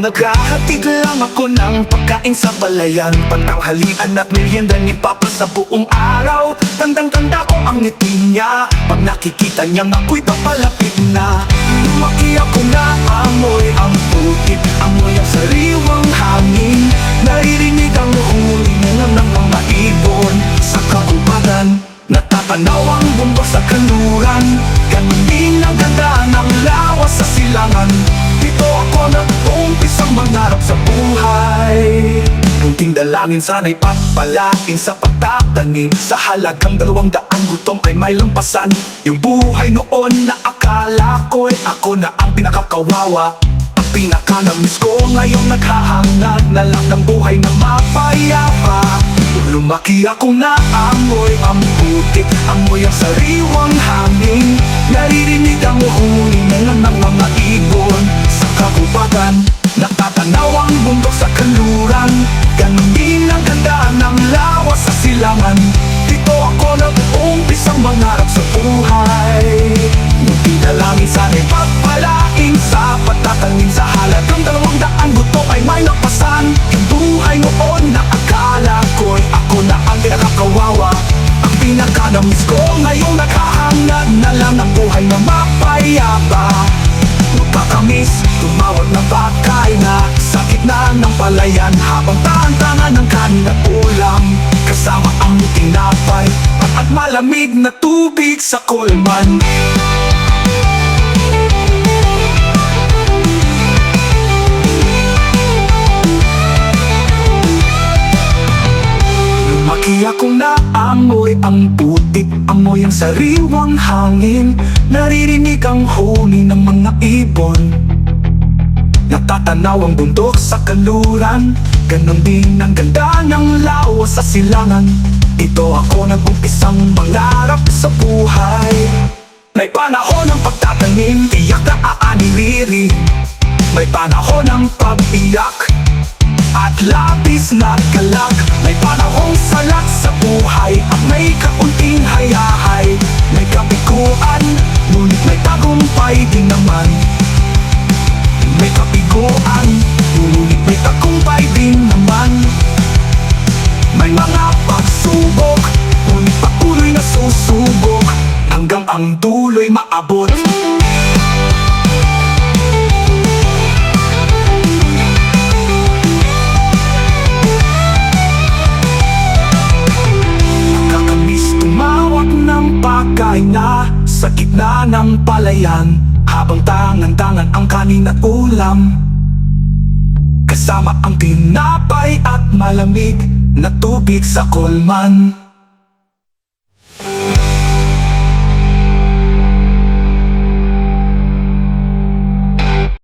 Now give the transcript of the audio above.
Naghahatid lang ako ng pagkain sa balayan. Pantanghalian at merienda ni Papa sa buong araw. Tandang-tanda ko ang ngiti niya. Pag nakikita niyang ako'y papalapit na. Lumaki ako na amoy ang putik Amoy ang sariwang hangin. Naririnig ang hulingan ng mga ibon. Sa kaubagan Natatanaw ang bundok sa kanluran. Ganun din ang ganda ng lawas sa silangan Dalangin sana'y papalain sa pagtatanim. Sa halagang dalawang daang gutom ay may lampasan. Yung buhay noon na akala ko'y ako na ang pinakakawawa. Ang pinaka-namiss ko ngayon naghahangad na lang ng buhay na mapayapa. Lumaki ako na amoy ang putik Amoy ang sariwang hangin. Naririnig ang huhulingan ng mga pinaka-namiss ko ngayong naghahangad na lang ng buhay na mapayapa. Magkakamis, tumawag ng bakay na Sa gitna ng palayan Habang tantangan ng kanin at ulam Kasama ang tinapay. At, at malamig na tubig sa kulman Lumaki akong naamoy ang putik Amoy ang sariwang hangin Naririnig ang huni ng mga ibon. Natatanaw ang bundok sa kaluran Ganon din ang ganda ng lawas sa silangan. Ito ako nag-umpisang mangarap sa buhay. May panahon ng pagtatanim Tiyak na aaniriri. May panahon ng pag-iyak at labis na galak May panahong salat sa buhay At may kaunting hayahay. May kapikuan Ngunit may tagumpay din naman. May kapiguan Ngunit may tagumpay din naman. May mga pagsubok Ngunit patuloy na susubok. Hanggang ang dulo'y maabot Sa gitna ng palayan Habang tangan-tangan ang kanin at ulam. Kasama ang tinapay at malamig Na tubig sa kulman